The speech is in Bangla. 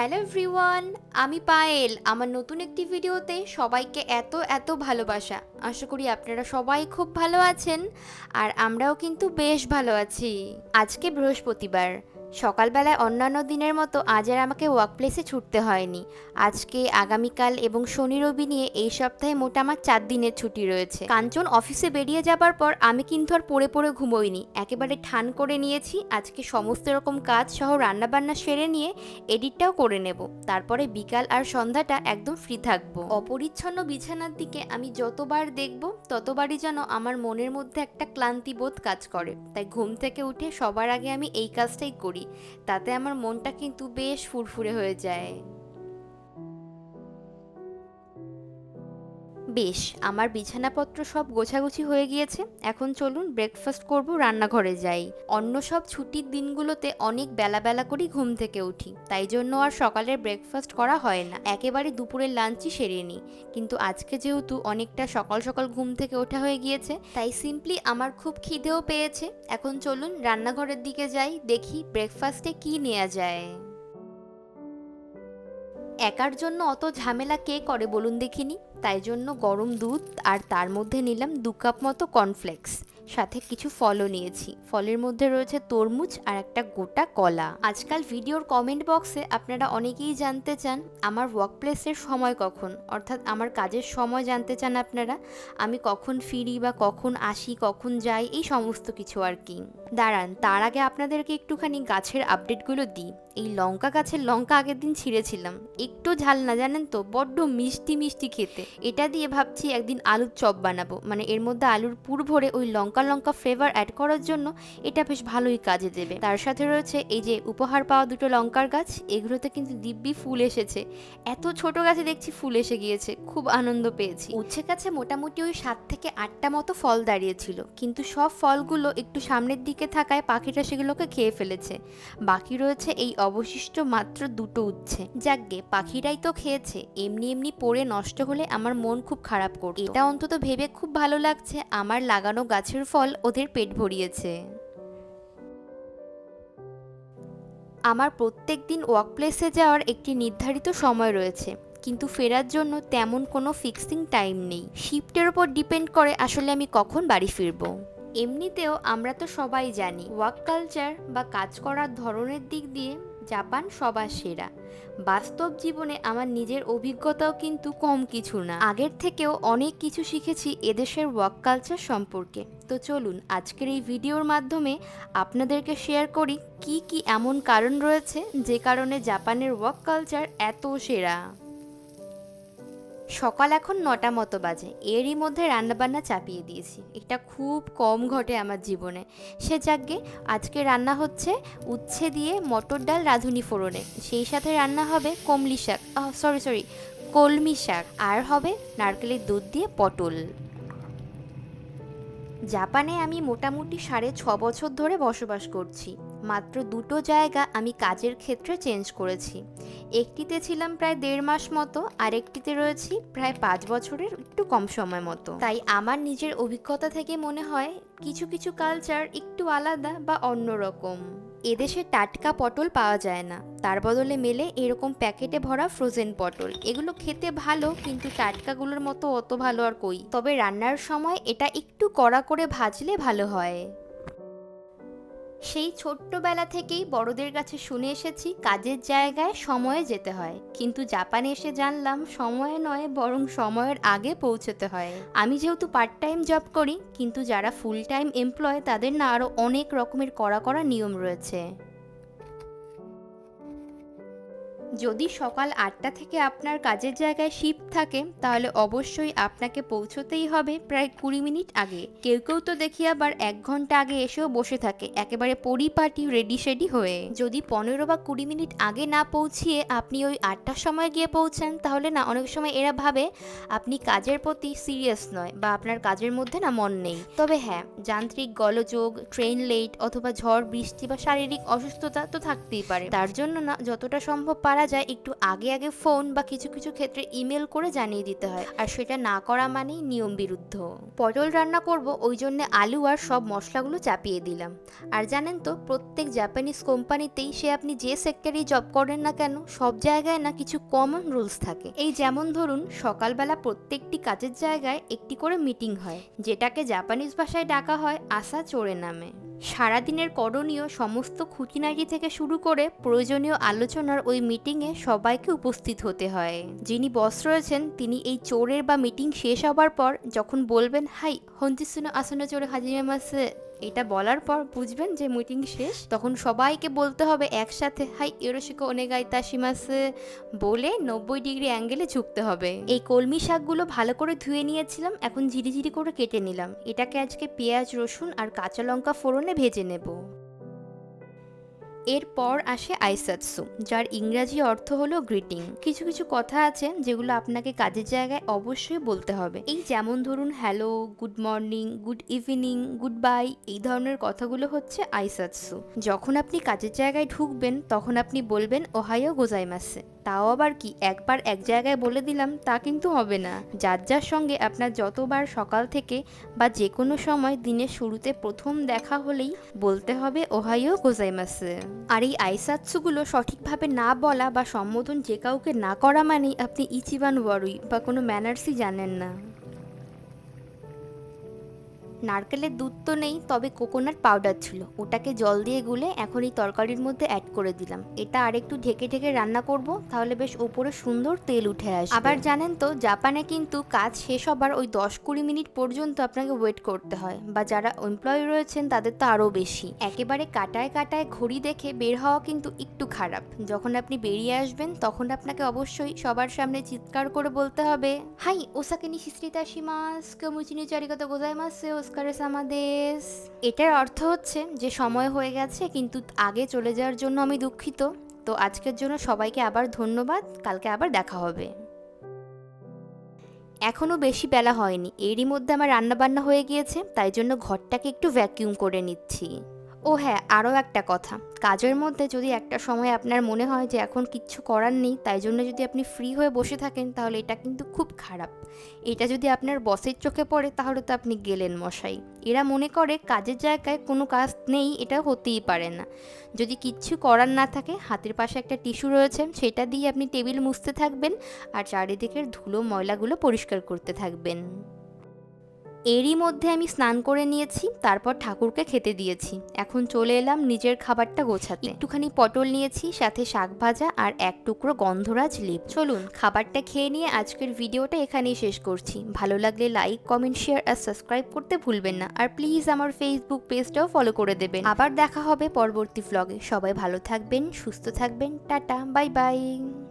হ্যালো এভরিওয়ান আমি পায়েল। আমার নতুন একটি ভিডিওতে সবাইকে এত এত ভালোবাসা। আশা করি আপনারা সবাই খুব ভালো আছেন আর আমরাও কিন্তু বেশ ভালো আছি। আজকে বৃহস্পতিবার। সকালবেলায় অন্যান্য দিনের মতো আজ আর আমাকে ওয়ার্ক প্লেসে ছুটতে হয়নি। আজকে, আগামীকাল এবং শনি রবি নিয়ে এই সপ্তাহে মোটা আমার চার দিনের ছুটি রয়েছে। কাঞ্চন অফিসে বেরিয়ে যাবার পর আমি কিন্তু আর পড়ে পড়ে ঘুমোইনি। একেবারে ঠান করে নিয়েছি। আজকে সমস্ত রকম কাজ সহ রান্নাবান্না সেরে নিয়ে এডিটটাও করে নেব। তারপরে বিকাল আর সন্ধ্যাটা একদম ফ্রি থাকব। অপরিচ্ছন্ন বিছানার দিকে আমি যতবার দেখব ততবারই যেন আমার মনের মধ্যে একটা ক্লান্তি বোধ কাজ করে। তাই ঘুম থেকে উঠে সবার আগে আমি এই কাজটাই করি। তাতে আমার মনটা কিন্তু বেশ ফুরফুরে হয়ে যায়। বেশ, আমার বিছানাপত্র সব গোছাগুছি হয়ে গিয়েছে। এখন চলুন ব্রেকফাস্ট করব, রান্নাঘরে যাই। অন্য সব ছুটির দিনগুলোতে অনেক বেলা বেলা করেই ঘুম থেকে উঠি। তাই জন্য আর সকালের ব্রেকফাস্ট করা হয় না। একেবারে দুপুরের লাঞ্চই সেরে নিই। কিন্তু আজকে যেহেতু অনেকটা সকাল সকাল ঘুম থেকে ওঠা হয়ে গিয়েছে, তাই সিম্পলি আমার খুব খিদেও পেয়েছে। এখন চলুন রান্নাঘরের দিকে যাই, দেখি ব্রেকফাস্টে কি নেওয়া যায়। একার জন্য অত ঝামেলা কে করে বলুন দেখিনি। তাই জন্য গরম দুধ আর তার মধ্যে নিলাম দু কাপ মতো কর্নফ্লেক্স সাথে কিছু ফলও নিয়েছি। ফলের মধ্যে রয়েছে তরমুজ আর একটা গোটা কলা। আজকাল ভিডিওর কমেন্ট বক্সে আপনারা অনেকেই জানতে চান, আমার ওয়ার্ক প্লেসের সময় কখন? অর্থাৎ আমার কাজের সময় জানতে চান আপনারা, আমি কখন ফিরি বা কখন আসি, কখন যাই, এই সমস্ত কিছু আর কি। দাঁড়ান, তার আগে আপনাদেরকে একটুখানি গাছের আপডেটগুলো দিই। এই লঙ্কা গাছের লঙ্কা আগের দিন ছিঁড়েছিলাম। একটু ঝাল না, জানেন তো? বড্ড মিষ্টি মিষ্টি খেতে। এটা দিয়ে ভাবছি একদিন আলুর চপ বানাবো। মানে এর মধ্যে আলুর পুর ভরে ওই লঙ্কা লঙ্কা ফ্লেভার অ্যাড করার জন্য এটা বেশ ভালোই কাজে দেবে। তার সাথে রয়েছে এই যে উপহার পাওয়া দুটো লঙ্কার গাছ, এগুলোতে কিন্তু দিব্যি ফুল এসেছে। এত ছোট গাছে দেখছি ফুল এসে গিয়েছে, খুব আনন্দ পেয়েছি। উচ্ছে গাছে মোটামুটি ওই সাত থেকে আটটা মতো ফল দাঁড়িয়েছিল, কিন্তু সব ফলগুলো একটু সামনের দিকে থাকায় পাখিটা সেগুলোকে খেয়ে ফেলেছে। বাকি রয়েছে এই অবশিষ্ট মাত্র দুটো উচ্ছে। যাকগে, পাখিরাই তো খেয়েছে, এমনি এমনি পড়ে নষ্ট হলে আমার মন খুব খারাপ করতো। এটা অন্তত ভেবে খুব ভালো লাগছে, আমার লাগানো গাছের ফল ওদের পেট ভরিয়েছে। আমার প্রত্যেক দিন ওয়ার্ক প্লেসে যাওয়ার একটি নির্ধারিত সময় রয়েছে, কিন্তু ফেরার জন্য তেমন কোনো ফিক্সিং টাইম নেই। শিফটের ওপর ডিপেন্ড করে আসলে আমি কখন বাড়ি ফিরবো। এমনিতেও আমরা তো সবাই জানি ওয়ার্ক কালচার বা কাজ করার ধরনের দিক দিয়ে জাপান সবার সেরা। বাস্তব জীবনে আমার নিজের অভিজ্ঞতাও কিন্তু কম কিছু না। আগের থেকেও অনেক কিছু শিখেছি এদেশের ওয়ার্ক কালচার সম্পর্কে। তো চলুন, আজকের এই ভিডিওর মাধ্যমে আপনাদেরকে শেয়ার করি কি কি এমন কারণ রয়েছে যে কারণে জাপানের ওয়ার্ক কালচার এত সেরা। সকাল এখন নটা মতো বাজে। এরই মধ্যে রান্নাবান্না চাপিয়ে দিয়েছি। এটা খুব কম ঘটে আমার জীবনে। সে যাগ্গে আজকে রান্না হচ্ছে উচ্ছে দিয়ে মটর ডাল রাঁধুনি ফোড়নে। সেই সাথে রান্না হবে কমলি শাক। সরি সরি কলমি শাক। আর হবে নারকেলের দুধ দিয়ে পটল। জাপানে আমি মোটামুটি সাড়ে ছ বছর ধরে বসবাস করছি। মাত্র দুটো জায়গা আমি কাজের ক্ষেত্রে চেঞ্জ করেছি। একটিতে ছিলাম প্রায় দেড় মাস মতো আর একটিতে রয়েছি প্রায় পাঁচ বছরের একটু কম সময় মতো। তাই আমার নিজের অভিজ্ঞতা থেকে মনে হয় কিছু কিছু কালচার একটু আলাদা বা অন্যরকম এদেশে টাটকা পটল পাওয়া যায় না। তার বদলে মেলে এরকম প্যাকেটে ভরা ফ্রোজেন পটল। এগুলো খেতে ভালো, কিন্তু টাটকাগুলোর মতো অত ভালো আর কই। তবে রান্নার সময় এটা একটু কড়া করে ভাজলে ভালো হয়। সেই ছোট্টবেলা থেকেই বড়দের কাছে শুনে এসেছি কাজের জায়গায় সময়ে যেতে হয়। কিন্তু জাপানে এসে জানলাম সময়ে নয়, বরং সময়ের আগে পৌঁছতে হয়। আমি যেহেতু পার্ট টাইম জব করি, কিন্তু যারা ফুল টাইম এমপ্লয় তাদের না আরও অনেক রকমের কড়া কড়া নিয়ম রয়েছে। যদি সকাল আটটা থেকে আপনার কাজের জায়গায় শিফট থাকে, তাহলে অবশ্যই আপনাকে পৌঁছতেই হবে প্রায় কুড়ি মিনিট আগে। কেউ কেউ তো দেখি আবার এক ঘণ্টা আগে এসেও বসে থাকে, একেবারে পরিপাটি রেডি সেডি হয়ে। যদি পনেরো বা কুড়ি মিনিট আগে না পৌঁছিয়ে আপনি ওই আটটার সময় গিয়ে পৌঁছান, তাহলে না, অনেক সময় এরা ভাবে আপনি কাজের প্রতি সিরিয়াস নয় বা আপনার কাজের মধ্যে না মন নেই। তবে হ্যাঁ যান্ত্রিক গলযোগ ট্রেন লেট অথবা ঝড়, বৃষ্টি বা শারীরিক অসুস্থতা তো থাকতেই পারে। তার জন্য না, যতটা সম্ভব পারা পারা যায় একটু আগে আগে ফোন বা কিছু কিছু ক্ষেত্রে ইমেল করে জানিয়ে দিতে হয়। আর সেটা না করা মানেই নিয়ম বিরুদ্ধ। পটল রান্না করব, ওই জন্য আলু আর সব মশলাগুলো চাপিয়ে দিলাম। আর জানেন তো, প্রত্যেক জাপানিজ কোম্পানিতেই সে আপনি যে সেক্টরেই জব করেন না কেন, সব জায়গায় না কিছু কমন রুলস থাকে। এই যেমন ধরুন, সকালবেলা প্রত্যেকটি কাজের জায়গায় একটি করে মিটিং হয়, যেটাকে জাপানিজ ভাষায় ডাকা হয় আসা চোরে নামে। সারাদিনের করণীয় সমস্ত খুঁটিনাটি থেকে শুরু করে প্রয়োজনীয় আলোচনার ওই মিটিংয়ে সবাইকে উপস্থিত হতে হয়। যিনি বস রয়েছেন, তিনি এই চোরের বা মিটিং শেষ হবার পর যখন বলবেন, হাই, হন্তিসুনো আসনে চোরে হাজির হাজিমাসে এটা বলার পর বুঝবেন যে মিটিং শেষ। তখন সবাইকে বলতে হবে একসাথে, হাই ইরোশিকো অনেগাই তাসিমাসে বলে নব্বই ডিগ্রি অ্যাঙ্গেলে ঝুঁকতে হবে। এই কলমি শাকগুলো ভালো করে ধুয়ে নিয়েছিলাম, এখন ঝিরিঝিরি করে কেটে নিলাম। এটাকে আজকে পেঁয়াজ, রসুন আর কাঁচা লঙ্কা ফোড়নে ভেজে নেব। এরপর আসে আইসাৎসু যার ইংরাজি অর্থ হলো গ্রিটিং কিছু কিছু কথা আছে যেগুলো আপনাকে কাজের জায়গায় অবশ্যই বলতে হবে। এই যেমন ধরুন hello good morning good evening goodbye এই ধরনের কথাগুলো হচ্ছে আইসাৎসু যখন আপনি কাজের জায়গায় ঢুকবেন, তখন আপনি বলবেন, ওহাইও গোজাইমাসে তাও আবার কি, একবার এক জায়গায় বলে দিলাম, তা কিন্তু হবে না। যার যার সঙ্গে আপনার যতবার সকাল থেকে বা যে কোনো সময় দিনের শুরুতে প্রথম দেখা হলেই বলতে হবে, ওহাইও গোজাইমাসে আর এই আইসাৎসুগুলো সঠিকভাবে না বলা বা সম্বোধন যে কাউকে না করা মানেই আপনি ইচিবান ওয়ারুই বা কোনো ম্যানার্সই জানেন না। নারকেলের দুধ তো নেই, তবে কোকোনাট পাউডার ছিল। ওটাকে জল দিয়ে গুলে এখন এই তরকারির মধ্যে অ্যাড করে দিলাম। এটা আর একটু ঢেকে ঢেকে রান্না করব, তাহলে বেশ ওপরে সুন্দর তেল উঠে আসবে। আবার জানেন তো, জাপানে কিন্তু কাজ শেষ হবার ওই দশ কুড়ি মিনিট পর্যন্ত আপনাকে ওয়েট করতে হয়, বা যারা এমপ্লয়ি রয়েছেন তাদের তো আরও বেশি। একেবারে কাটায় কাটায় ঘড়ি দেখে বের হওয়া কিন্তু একটু খারাপ। যখন আপনি বেরিয়ে আসবেন, তখন আপনাকে অবশ্যই সবার সামনে চিৎকার করে বলতে হবে, হাই ওসাকে নিশিস্রিতা সীমাস কেমুচিনি চারিকতা গোজাইমাসে সামাদেশ এটার অর্থ হচ্ছে যে সময় হয়ে গেছে, কিন্তু আগে চলে যাওয়ার জন্য আমি দুঃখিত। তো আজকের জন্য সবাইকে আবার ধন্যবাদ। কালকে আবার দেখা হবে। এখনও বেশি বেলা হয়নি। এরই মধ্যে আমার রান্নাবান্না হয়ে গিয়েছে, তাই জন্য ঘরটাকে একটু ভ্যাকিউম করে নিচ্ছি। ও হ্যাঁ আরও একটা কথা। কাজের মধ্যে যদি একটা সময় আপনার মনে হয় যে এখন কিচ্ছু করার নেই, তাই জন্য যদি আপনি ফ্রি হয়ে বসে থাকেন, তাহলে এটা কিন্তু খুব খারাপ। এটা যদি আপনার বসের চোখে পড়ে, তাহলে তো আপনি গেলেন মশাই। এরা মনে করে কাজের জায়গায় কোনো কাজ নেই, এটা হতেই পারে না। যদি কিচ্ছু করার না থাকে, হাতের পাশে একটা টিস্যু রয়েছে, সেটা দিয়ে আপনি টেবিল মুছতে থাকবেন আর চারিদিকের ধুলো, ময়লাগুলো পরিষ্কার করতে থাকবেন। এরই মধ্যে আমি স্নান করে নিয়েছি, তারপর ঠাকুরকে খেতে দিয়েছি। এখন চলে এলাম নিজের খাবারটা গোছাতে। একটুখানি পটল নিয়েছি, সাথে শাক ভাজা আর এক টুকরো গন্ধরাজ লিপ। চলুন, খাবারটা খেয়ে নিয়ে আজকের ভিডিওটা এখানেই শেষ করছি। ভালো লাগলে লাইক, কমেন্ট, শেয়ার আর সাবস্ক্রাইব করতে ভুলবেন না। আর প্লিজ আমার ফেসবুক পেজটাও ফলো করে দেবেন। আবার দেখা হবে পরবর্তী ভ্লগে সবাই ভালো থাকবেন, সুস্থ থাকবেন। Tata, bye bye.